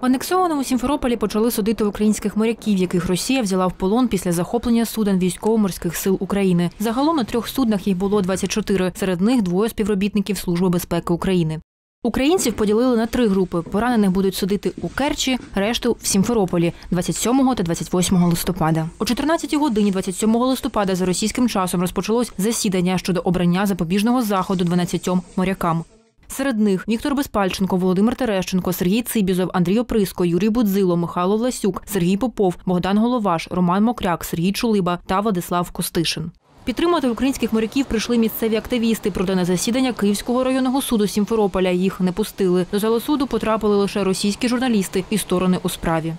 В анексованому Сімферополі почали судити українських моряків, яких Росія взяла в полон після захоплення суден військово-морських сил України. Загалом на трьох суднах їх було 24, серед них двоє співробітників Служби безпеки України. Українців поділили на три групи. Поранених будуть судити у Керчі, решту в Сімферополі 27 та 28 листопада. О 14 годині 27 листопада за російським часом розпочалось засідання щодо обрання запобіжного заходу 12 морякам. Серед них Віктор Безпальченко, Володимир Терещенко, Сергій Цибізов, Андрій Оприско, Юрій Будзило, Михайло Власюк, Сергій Попов, Богдан Головаш, Роман Мокряк, Сергій Чулиба та Владислав Костишин. Підтримати українських моряків прийшли місцеві активісти. Проте на засідання Київського районного суду Сімферополя їх не пустили. До залу суду потрапили лише російські журналісти і сторони у справі.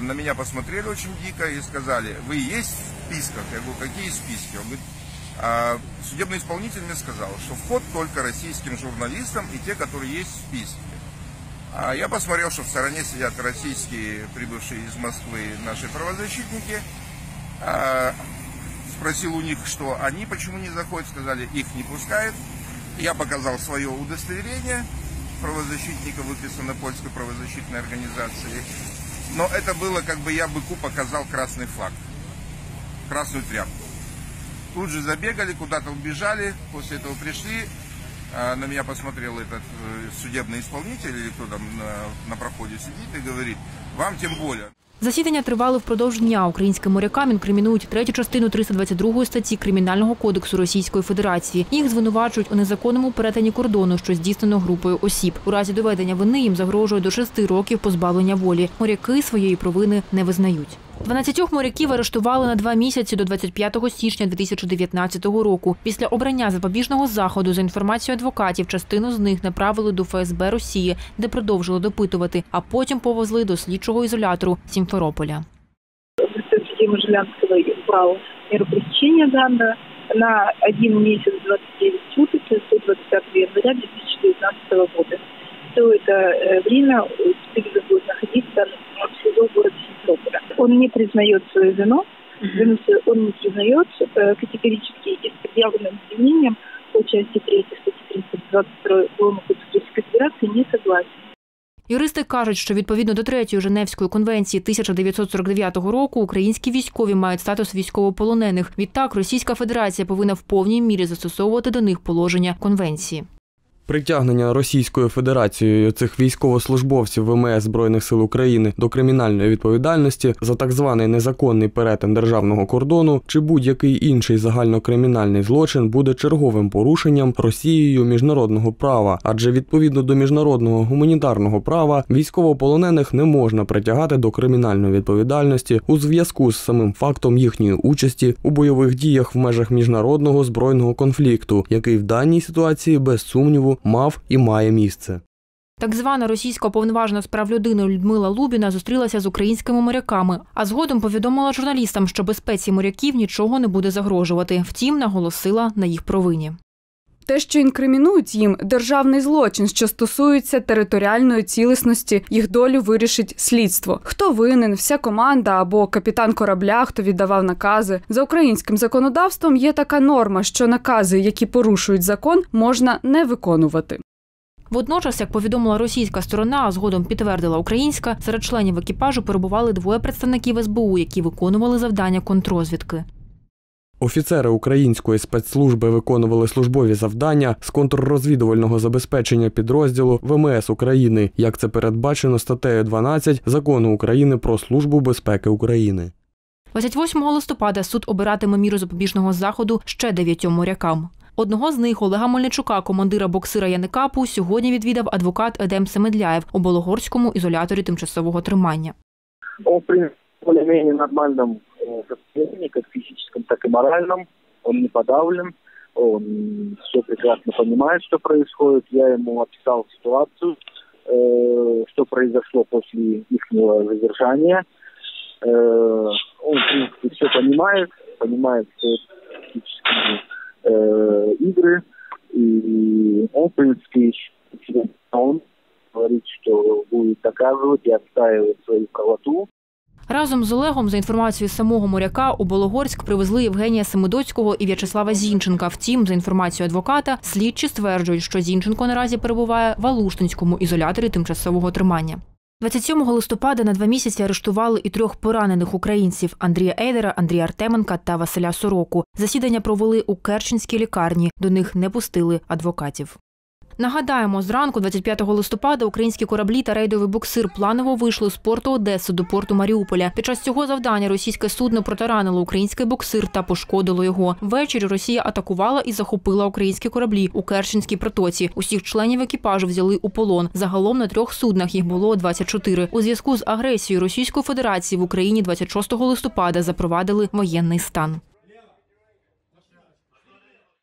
На меня посмотрели очень дико и сказали, вы есть в списках? Я говорю, какие списки? «А, судебный исполнитель мне сказал, что вход только российским журналистам и те, которые есть в списке. А я посмотрел, что в стороне сидят российские, прибывшие из Москвы наши правозащитники. А, Спросил у них, что они почему не заходят, сказали, их не пускают. Я показал свое удостоверение правозащитника, выписано польской правозащитной организацией. Но это было, как бы я быку показал красный флаг, красную тряпку. Тут же забегали, куда-то убежали, после этого пришли, а, на меня посмотрел этот э, судебный исполнитель, или кто там на, на проходе сидит, и говорит, вам тем более. Засідання тривали впродовж дня. Українським морякам інкримінують третю частину 322 статті Кримінального кодексу Російської Федерації. Їх звинувачують у незаконному перетині кордону, що здійснено групою осіб. У разі доведення вини їм загрожує до шести років позбавлення волі. Моряки своєї провини не визнають. 12 моряків арештували на два місяці до 25 січня 2019 року. Після обрання запобіжного заходу за інформацією адвокатів, частину з них направили до ФСБ Росії, де продовжили допитувати, а потім повезли до слідчого ізолятору Сімферополя. системы Жилянского упала меру пресечения данную на один месяц 29 суток до 25 января 2019 года. Все это э, время Он не признает свою вину, вину свою он не признает э, категорически и с предъявленным обвинением по части 3 статьи 322 Уголовного кодекса Российской Федерации не согласен. Юристи кажуть, що відповідно до третьої Женевської конвенції 1949 року українські військові мають статус військовополонених. Відтак Російська Федерація повинна в повній мірі застосовувати до них положення конвенції. Притягнення Російською Федерацією цих військовослужбовців ВМС Збройних сил України до кримінальної відповідальності за так званий незаконний перетин державного кордону чи будь-який інший загальнокримінальний злочин буде черговим порушенням Росією міжнародного права, адже відповідно до міжнародного гуманітарного права військовополонених не можна притягати до кримінальної відповідальності у зв'язку з самим фактом їхньої участі у бойових діях в межах міжнародного збройного конфлікту, який в даній ситуації без сумніву мав і має місце. Так звана російська уповноважена з прав людини Людмила Лубіна зустрілася з українськими моряками, а згодом повідомила журналістам, що безпеці моряків нічого не буде загрожувати. Втім, наголосила на їх провині. Те, що інкримінують їм державний злочин, що стосується територіальної цілісності, їх долю вирішить слідство. Хто винен, вся команда або капітан корабля, хто віддавав накази. За українським законодавством є така норма, що накази, які порушують закон, можна не виконувати. Водночас, як повідомила російська сторона, а згодом підтвердила українська, серед членів екіпажу перебували двоє представників СБУ, які виконували завдання контррозвідки. Офіцери української спецслужби виконували службові завдання з контррозвідувального забезпечення підрозділу ВМС України, як це передбачено статтею 12 закону України про службу безпеки України. 28 листопада суд обиратиме міру запобіжного заходу ще дев'ятьом морякам. Одного з них Олега Мельничука, командира боксира Яникапу, сьогодні відвідав адвокат Едем Семедляєв у Болгорському ізоляторі тимчасового тримання. Он, в принципе, в более-менее нормальном э, состоянии, как физическом, так и моральном. Он не подавлен, он все прекрасно понимает, что происходит. Я ему описал ситуацию, э, что произошло после их задержания. Э, он, в принципе, все понимает, понимает все физические э, игры, и он, в принципе, он говорит, что будет доказывать и отстаивать свою правоту. Разом з Олегом, за інформацією самого моряка, у Болгорськ привезли Євгенія Семидоцького і В'ячеслава Зінченка. Втім, за інформацією адвоката, слідчі стверджують, що Зінченко наразі перебуває в Алуштинському ізоляторі тимчасового тримання. 27 листопада на два місяці арештували і трьох поранених українців Андрія Ейдера, Андрія Артеменка та Василя Сороку. Засідання провели у Керченській лікарні. До них не пустили адвокатів. Нагадаємо, зранку, 25 листопада, українські кораблі та рейдовий буксир планово вийшли з порту Одеси до порту Маріуполя. Під час цього завдання російське судно протаранило український буксир та пошкодило його. Ввечері Росія атакувала і захопила українські кораблі у Керченській протоці. Усіх членів екіпажу взяли у полон. Загалом на трьох суднах їх було 24. У зв'язку з агресією Російської Федерації в Україні 26 листопада запровадили воєнний стан.